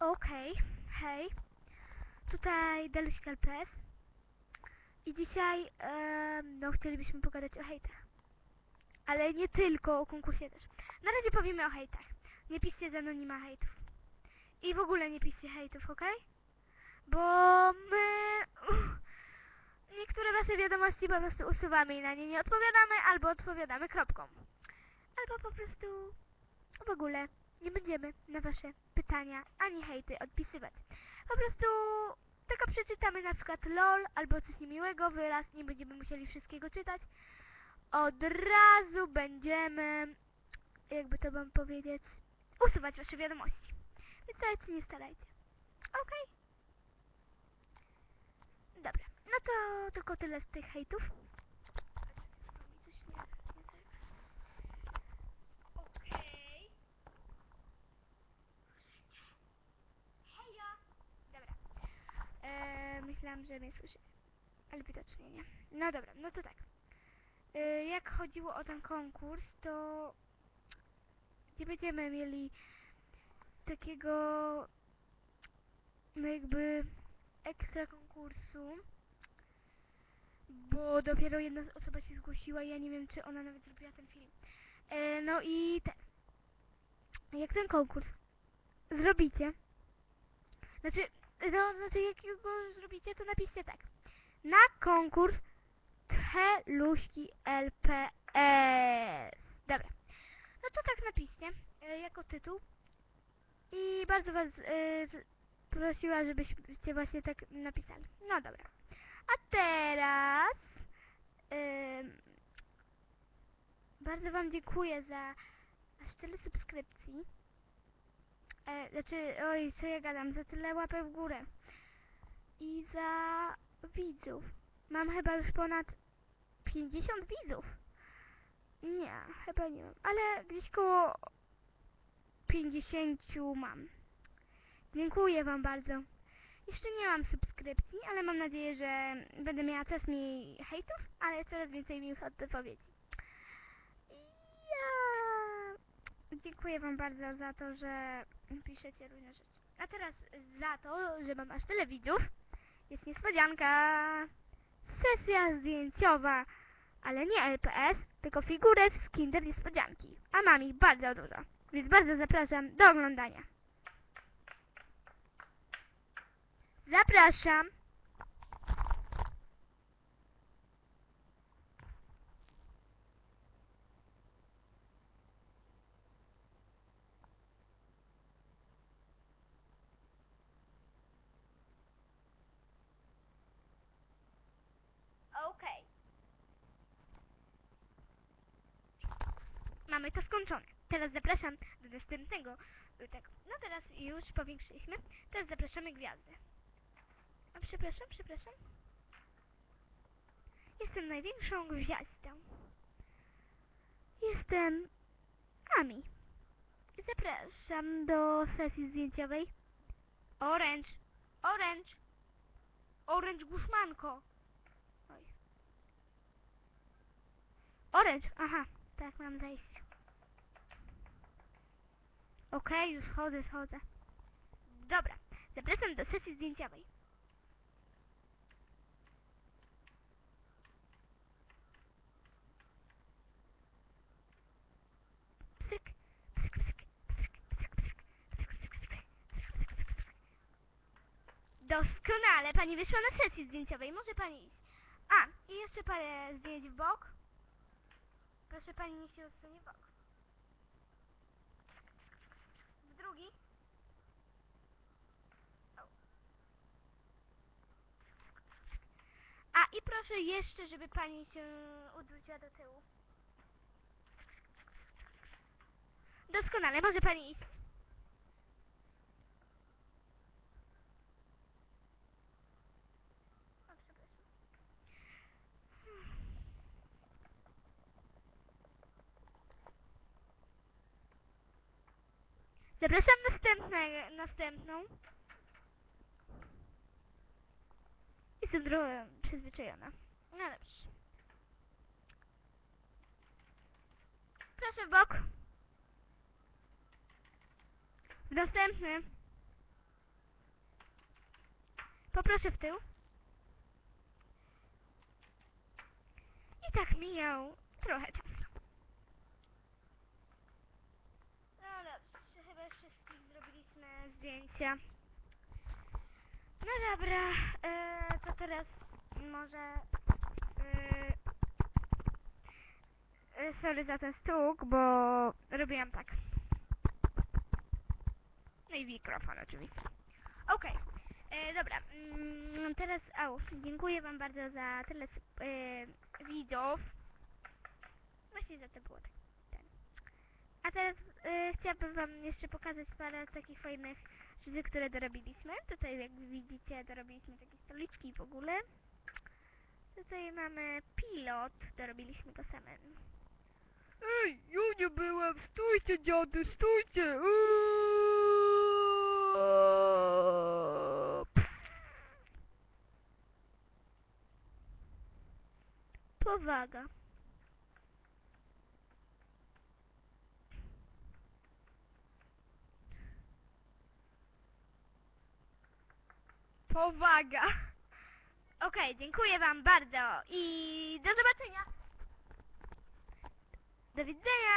Okej, hej. Tutaj Deluśka LPS. I dzisiaj, no, chcielibyśmy pogadać o hejtach. Ale nie tylko, o konkursie też. Na razie powiemy o hejtach. Nie piszcie z anonima hejtów. I w ogóle nie piszcie hejtów, okej? Bo my... Niektóre wasze wiadomości po prostu usuwamy i na nie nie odpowiadamy, albo odpowiadamy kropką. Albo po prostu w ogóle nie będziemy na wasze pytania ani hejty odpisywać. Po prostu tylko przeczytamy na przykład LOL albo coś niemiłego, wyraz, nie będziemy musieli wszystkiego czytać. Od razu będziemy, jakby to wam powiedzieć, usuwać wasze wiadomości. Więc nawet się nie starajcie. Okej? Dobra, no to tylko tyle z tych hejtów. Coś nie- nie tak. Okej. Hejo! Dobra. Eee, myślałam, że mnie słyszycie. Ale widocznie nie. No dobra, no to tak. Eee, jak chodziło o ten konkurs, to nie będziemy mieli takiego no jakby ekstra konkursu, bo dopiero jedna osoba się zgłosiła i ja nie wiem, czy ona nawet zrobiła ten film. E, no i ten. Jak ten konkurs zrobicie, znaczy, no, znaczy jak go zrobicie, to napiszcie tak. Na konkurs Heluśki LPS. Dobra. No to tak napiszcie, e, jako tytuł. I bardzo was z- prosiła, żebyście właśnie tak napisali. No dobra. A teraz ym, bardzo wam dziękuję za aż tyle subskrypcji. E, znaczy, oj, co ja gadam, za tyle łapek w górę. I za widzów. Mam chyba już ponad 50 widzów. Nie, chyba nie mam, ale gdzieś koło 50 mam. Dziękuję wam bardzo. Jeszcze nie mam subskrypcji, ale mam nadzieję, że będę miała coraz mniej hejtów, ale coraz więcej miłych odpowiedzi. Ja dziękuję wam bardzo za to, że piszecie różne rzeczy. A teraz za to, że mam aż tyle widzów, jest niespodzianka. Sesja zdjęciowa, ale nie LPS, tylko figurę z Kinder Niespodzianki. A mam ich bardzo dużo, więc bardzo zapraszam do oglądania. Zapraszam. Okej. Mamy to skończone. Teraz zapraszam do następnego. y, Tak, no teraz już powiększyliśmy. Teraz zapraszamy gwiazdę. A przepraszam, przepraszam. Jestem największą gwiazdą. Jestem Ami. Zapraszam do sesji zdjęciowej. Orange, orange, orange Guszmanko. Oj. Orange, aha, tak mam zejść. Okej, już chodzę, schodzę. Dobra, zapraszam do sesji zdjęciowej. Psyk. Doskonale, pani wyszła na sesji zdjęciowej, może pani iść. A, i jeszcze parę zdjęć w bok. Proszę pani, niech się odsunie bok. W drugi. A i proszę jeszcze, żeby pani się odwróciła do tyłu. Doskonale, może pani iść. Zapraszam następne, następną. Jestem trochę przyzwyczajona. No dobrze. Proszę w bok. Następny. Poproszę w tył. I tak mijał trochę czasu. No dobrze, chyba wszystkich zrobiliśmy zdjęcia. No dobra, e, to teraz może... E, e, sorry za ten stuk, bo robiłam tak. No i mikrofon oczywiście. Okej, e, dobra, mm, teraz au, dziękuję wam bardzo za tyle e, widzów. Właśnie za to było tak. A teraz e, chciałabym wam jeszcze pokazać parę takich fajnych rzeczy, które dorobiliśmy. Tutaj jak widzicie dorobiliśmy takie stoliczki w ogóle. Tutaj mamy pilot, dorobiliśmy go samym. Ej, ja nie byłem, stójcie dziady, stójcie! Eee! Powaga. Powaga. Okej, dziękuję wam bardzo i do zobaczenia. Do widzenia.